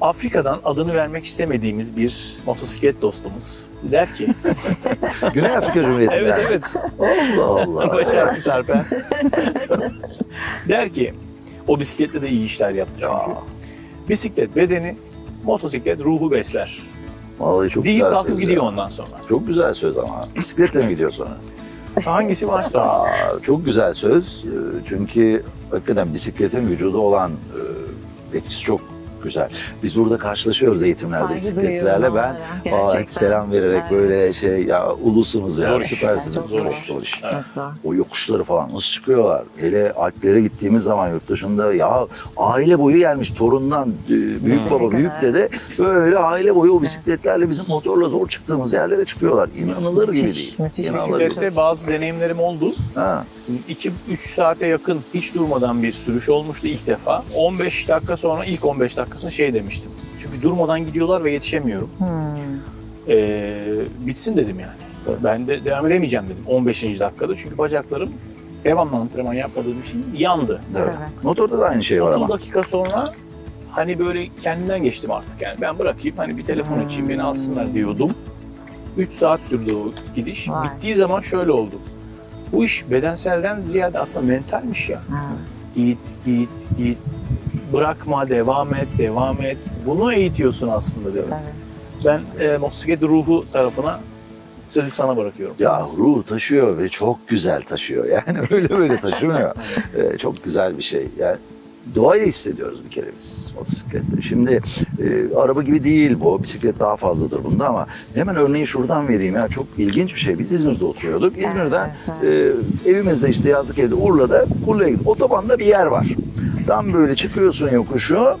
Afrika'dan adını vermek istemediğimiz bir motosiklet dostumuz der ki, Güney Afrika Cumhuriyeti'nden. evet evet, Allah Allah. Başar bir Sarpen. der ki, o bisikletle de iyi işler yaptı çünkü. Ya. Bisiklet bedeni, motosiklet ruhu besler. Vallahi çok Deyip güzel kalkıp gidiyor ya. ondan sonra. Çok güzel söz ama. Bisikletle mi gidiyor sonra? Hangisi varsa. Aa, çok güzel söz. Ee, Çünkü hakikaten bisikletin vücuda olan e, etkisi çok güzel. Biz burada karşılaşıyoruz eğitimlerde bisikletlerle. Ben aa, selam vererek Evet. böyle şey ya ulusunuz ya Zor süpersiniz. Çok Zor zor. iş, zor iş. Evet. O yokuşları falan nasıl çıkıyorlar? Hele Alplere gittiğimiz zaman yurt dışında ya aile boyu gelmiş torundan e, büyük baba Ne büyük dede böyle aile boyu o bisikletlerle bizim motorla zor çıktığımız yerlere çıkıyorlar. İnanılır gibi Müthiş, değil. müthiş. İnanılır gibi. Bisiklette bazı deneyimlerim oldu. Ha. 2-3 saate yakın hiç durmadan bir sürüş olmuştu ilk defa. 15 dakika sonra ilk 15 dakikasında şey demiştim. Çünkü durmadan gidiyorlar ve yetişemiyorum. Hmm. Ee, bitsin dedim yani. Ben de devam edemeyeceğim dedim 15. dakikada. Çünkü bacaklarım devamlı antrenman yapmadığım için yandı. Evet. Tabii. Motorda da aynı şey var 30 ama. dakika sonra hani böyle kendimden geçtim artık yani. Ben bırakayım hani bir telefon açayım beni alsınlar diyordum. 3 saat sürdü o gidiş. Vay. Bittiği zaman şöyle oldu. Bu iş bedenselden ziyade aslında mentalmiş ya. Evet. Git, git, git. Bırakma, devam et, devam et. Bunu eğitiyorsun aslında. Tabii. Ben e, motosiklet ruhu tarafına sözü sana bırakıyorum. Ya ruh taşıyor ve çok güzel taşıyor. Yani öyle böyle taşımıyor. Ee, çok güzel bir şey. Yani doğayı hissediyoruz bir kere biz motosiklette. Şimdi e, araba gibi değil bu. Bisiklet daha fazladır bunda ama hemen örneği şuradan vereyim. Ya çok ilginç bir şey. Biz İzmir'de oturuyorduk. İzmir'den Evet, e, evimizde işte yazlık evde Urla'da Urla'ya gittik. Otobanda bir yer var. Tam böyle çıkıyorsun yokuşu.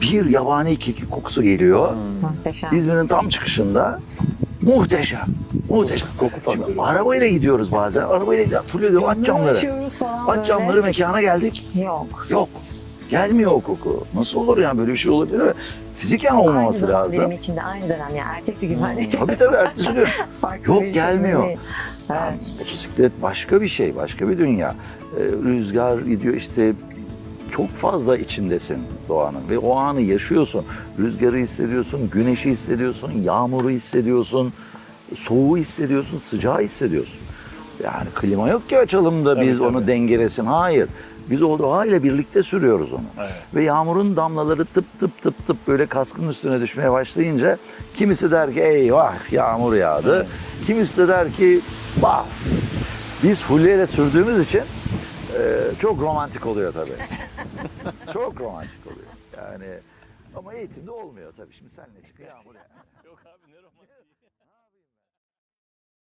Bir yabani kekik kokusu geliyor. Muhteşem. İzmir'in tam çıkışında. Muhteşem. Muhteşem. Koku Şimdi faktörü. arabayla gidiyoruz bazen. Arabayla gidiyoruz. Full ediyorum. Aç camları. Açıyoruz falan Aç böyle. camları mekana geldik. Yok. Yok. Gelmiyor o koku. Nasıl olur yani böyle bir şey olabilir mi? Fiziken olmaması aynı dönem lazım. Bizim için de aynı dönem yani ertesi gün hani. Tabii tabii ertesi gün. farklı Yok, bir şey gelmiyor. değil. Evet. motosiklet başka bir şey, başka bir dünya. Ee, rüzgar gidiyor işte çok fazla içindesin doğanın ve o anı yaşıyorsun. Rüzgarı hissediyorsun, güneşi hissediyorsun, yağmuru hissediyorsun, soğuğu hissediyorsun, sıcağı hissediyorsun. Yani klima yok ki açalım da Tabii, biz tabii. onu dengelesin. Hayır. Biz o doğayla birlikte sürüyoruz onu. Evet. Ve yağmurun damlaları tıp tıp tıp tıp böyle kaskın üstüne düşmeye başlayınca kimisi der ki eyvah yağmur yağdı. Kimisi de der ki vah. Biz fulleyle sürdüğümüz için çok romantik oluyor tabii. çok romantik oluyor. Yani ama eğitimde olmuyor tabii. Şimdi senle çıkıyor yağmur yağıyor. Yok abi ne romantik.